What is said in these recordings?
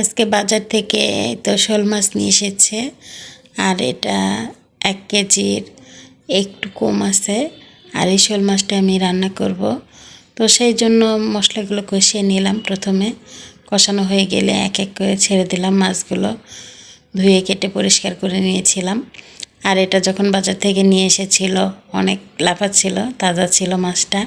আজকে বাজার থেকে তো শোল মাছ নিয়ে এসেছে, আর এটা এক কেজির একটু কম আছে, আর এই শোল মাছটা আমি রান্না করব। তো সেই জন্য মশলাগুলো কষিয়ে নিলাম প্রথমে। কষানো হয়ে গেলে এক এক করে ছেড়ে দিলাম মাছগুলো, ধুয়ে কেটে পরিষ্কার করে নিয়েছিলাম। আর এটা যখন বাজার থেকে নিয়ে এসেছিল, অনেক লাফাচ্ছিল তাজা ছিল মাছটা।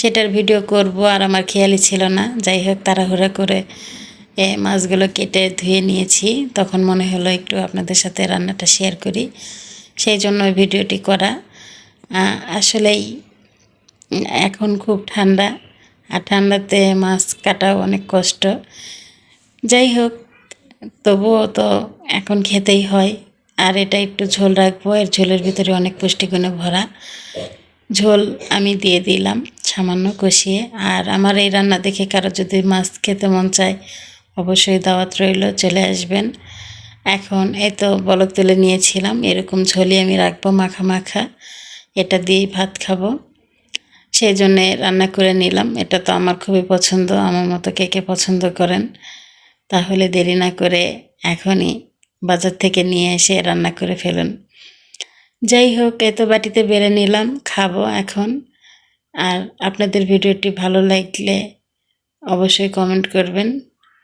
সেটার ভিডিও করব আর আমার খেয়ালই ছিল না। যাই হোক, তাড়াহুড়া করে মাছগুলো কেটে ধুয়ে নিয়েছি। তখন মনে হলো একটু আপনাদের সাথে রান্নাটা শেয়ার করি। সেই জন্য ভিডিওটি করা। আসলেই এখন খুব ঠান্ডা। আর ঠান্ডাতে মাছ কাটাও অনেক কষ্ট। যাই হোক, তবুও তো এখন খেতেই হয়। আর এটা একটু ঝোল রাখব। এর ঝোলের ভিতরে অনেক পুষ্টিগুণে ভরা। ঝোল আমি দিয়ে দিলাম সামান্য কষিয়ে। আর আমার এই রান্না দেখে কারও যদি মাছ খেতে মন চায় অবশ্যই দাওয়াত রইল, চলে আসবেন। এখন এই তো বলক তুলে নিয়েছিলাম, এরকম ঝোলই আমি রাখব মাখা মাখা। এটা দিয়েই ভাত খাব। সেই জন্যে রান্না করে নিলাম। এটা তো আমার খুবই পছন্দ, আমার মতো কে কে পছন্দ করেন। তাহলে দেরি না করে এখনই বাজার থেকে নিয়ে এসে রান্না করে ফেলুন। যাই হোক এত বাটিতে বেড়ে নিলাম, খাব এখন। আর আপনাদের ভিডিওটি ভালো লাগলে অবশ্যই কমেন্ট করবেন।